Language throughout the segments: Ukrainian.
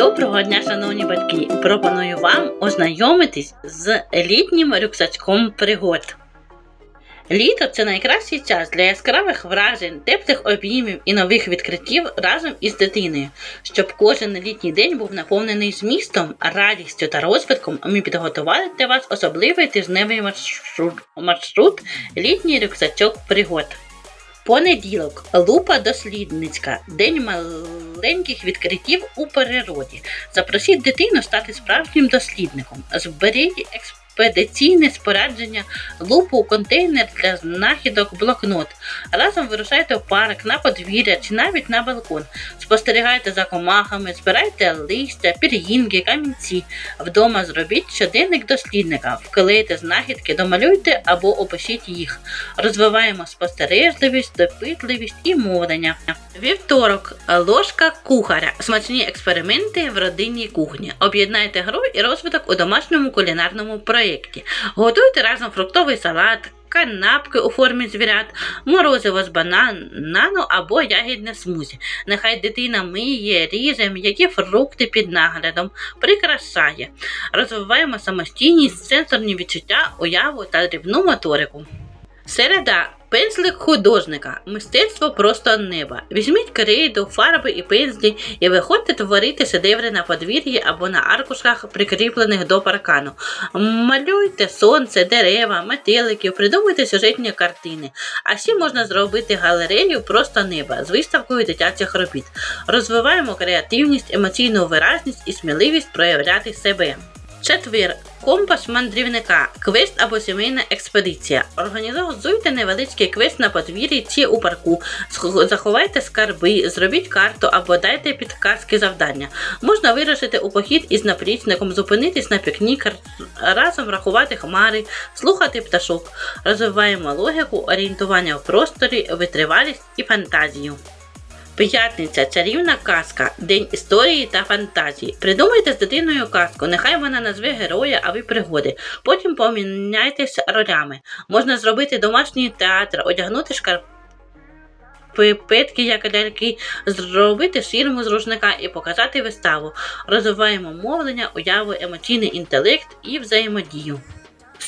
Доброго дня, шановні батьки! Пропоную вам ознайомитись з літнім рюкзачком пригод. Літо це найкращий час для яскравих вражень, теплих обіймів і нових відкриттів разом із дитиною. Щоб кожен літній день був наповнений змістом, радістю та розвитком, ми підготували для вас особливий тижневий маршрут, маршрут літній рюкзачок пригод. Понеділок лупа дослідницька, день маленьких відкриттів у природі. Запросіть дитину стати справжнім дослідником. Зберіть експедиційне спорядження, лупу, контейнер для знахідок, блокнот. Разом вирушайте в парк, на подвір'я чи навіть на балкон. Спостерігайте за комахами, збирайте листя, пір'їнки, камінці. Вдома зробіть щоденник дослідника, вклейте знахідки, домалюйте або опишіть їх. Розвиваємо спостережливість, допитливість і мовлення. Вівторок. Ложка кухаря. Смачні експерименти в родинній кухні. Об'єднайте гру і розвиток у домашньому кулінарному проєкті. Готуйте разом фруктовий салат. Канапки у формі звірят, морозиво з банану або ягідне смузі. Нехай дитина миє, ріже м'які фрукти під наглядом, прикрашає. Розвиваємо самостійність, сенсорні відчуття, уяву та дрібну моторику. Середа. Пензлик художника. Мистецтво просто неба. Візьміть крейду, фарби і пензлі і виходьте творити шедеври на подвір'ї або на аркушах, прикріплених до паркану. Малюйте сонце, дерева, метеликів, придумуйте сюжетні картини. А ще можна зробити галерею просто неба з виставкою дитячих робіт. Розвиваємо креативність, емоційну виразність і сміливість проявляти себе. Четвер. Компас мандрівника, квест або сімейна експедиція. Організуйте невеличкий квест на подвір'ї чи у парку. Заховайте скарби, зробіть карту або дайте підказки завдання. Можна вирушити у похід із наплічником, зупинитись на пікнік, разом рахувати хмари, слухати пташок. Розвиваємо логіку, орієнтування в просторі, витривалість і фантазію. П'ятниця чарівна казка, день історії та фантазії. Придумайте з дитиною казку, нехай вона назве героя, а ви пригоди. Потім поміняйтесь ролями. Можна зробити домашній театр, одягнути шкарпетки як ляльки, зробити ширму з рушника і показати виставу. Розвиваємо мовлення, уяву, емоційний інтелект і взаємодію.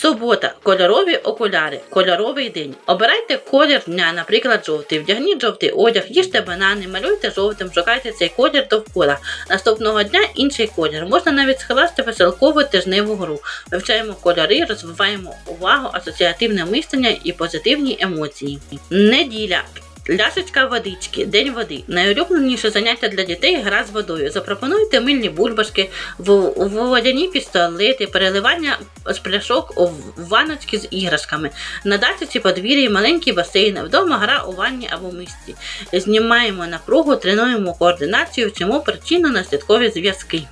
Субота. Кольорові окуляри. Кольоровий день. Обирайте колір дня, наприклад, жовтий. Вдягніть жовтий одяг, їжте банани, малюйте жовтим, шукайте цей колір довкола. Наступного дня інший колір. Можна навіть скласти веселкову тижневу гру. Вивчаємо кольори, розвиваємо увагу, асоціативне мислення і позитивні емоції. Неділя. Ляшечка водички, день води. Найулюбленіше заняття для дітей гра з водою. Запропонуйте мильні бульбашки, водяні пістолети, переливання з пляшок у ваночки з іграшками. На даці чи подвір'ї маленький басейн, вдома гра у ванні або мисці. Знімаємо напругу, тренуємо координацію, вчимо причинно-наслідкові зв'язки.